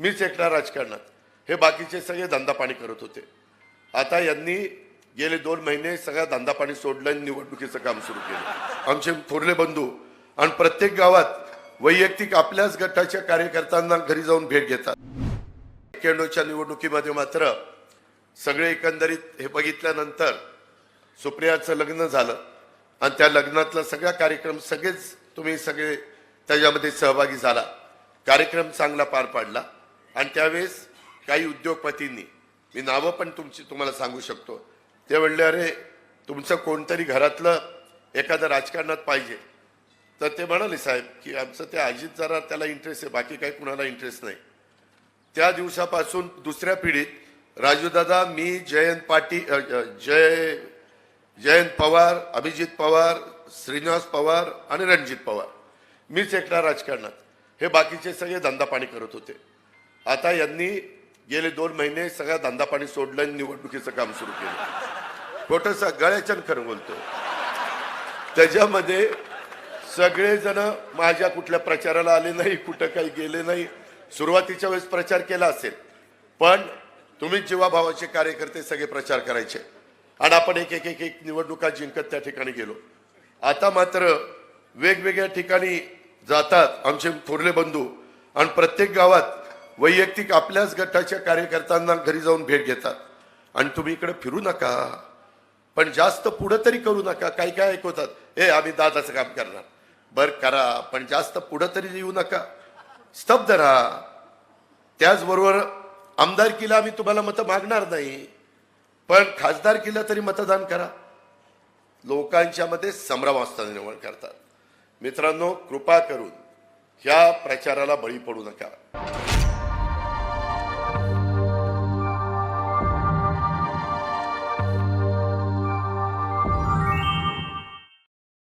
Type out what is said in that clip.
मीच एकटा राजकारणात. हे बाकीचे सगळे धंदा पाणी करत होते. आता यांनी गेले दोन महिने सगळा धंदा पाणी सोडलं आणि निवडणुकीचं काम सुरू केलं. आमचे थोरले बंधू आणि प्रत्येक गावात वैयक्तिक आपल्याच गटाच्या कार्यकर्त्यांना घरी जाऊन भेट घेतात. केंडोच्या निवडणुकीमध्ये मात्र सगळे एकंदरीत हे बघितल्यानंतर सुप्रियाचं लग्न झालं. आणि त्या लग्नातला सगळा कार्यक्रम सगळेच तुम्ही सगळे त्याच्यामध्ये सहभागी झाला. कार्यक्रम चांगला पार पाडला. आणि त्यावेळेस काही उद्योगपतींनी मी नावं पण तुमची तुम्हाला सांगू शकतो. ते म्हणले अरे तुमचं कोणतरी घरातलं एखादं राजकारणात पाहिजे. तर ते म्हणाले साहेब की आमचं ते अजित जरा त्याला इंटरेस्ट आहे बाकी काही कुणाला इंटरेस्ट नाही. त्या दिवसापासून दुसऱ्या पिढीत राजूदादा मी जयंत पाटील जय जयंत पवार अभिजित पवार श्रीनिवास पवार आणि रणजित पवार. मीच एकटा राजकारणात. हे बाकीचे सगळे धंदा पाणी करत होते. आता यांनी गेले दोन महिने सगळा धंदा पाणी सोडलं आणि निवडणुकीचं काम सुरू केलं. खोटं सा गळ्याच्यान खरं बोलतो. त्याच्यामध्ये सगळेजण माझ्या कुठल्या प्रचाराला आले नाही कुठं काही गेले नाही. सुरुवातीच्या वेळेस प्रचार केला असेल पण तुम्ही जीवाभावाचे कार्यकर्ते सगळे प्रचार करायचे. आणि आपण एक एक एक एक निवडणुका जिंकत त्या ठिकाणी गेलो. आता मात्र वेगवेगळ्या ठिकाणी जातात आमचे थोरले बंधू. आणि प्रत्येक गावात वैयक्तिक आपल्याच गटाच्या कार्यकर्त्यांना घरी जाऊन भेट घेतात. आणि तुम्ही इकडे फिरू नका. पण जास्त पुढं तरी करू नका. काही काय ऐकवतात ए आम्ही दादाचं काम करणार. बर करा पण जास्त पुढं तरी येऊ नका. स्तब्ध राहा. त्याचबरोबर आमदारकीला आम्ही तुम्हाला मतं मागणार नाही. पण खासदारकीला तरी मतदान करा. लोकांच्या मध्ये संभ्रम असताना करतात. मित्रांनो कृपा करून ह्या प्रचाराला बळी पडू नका.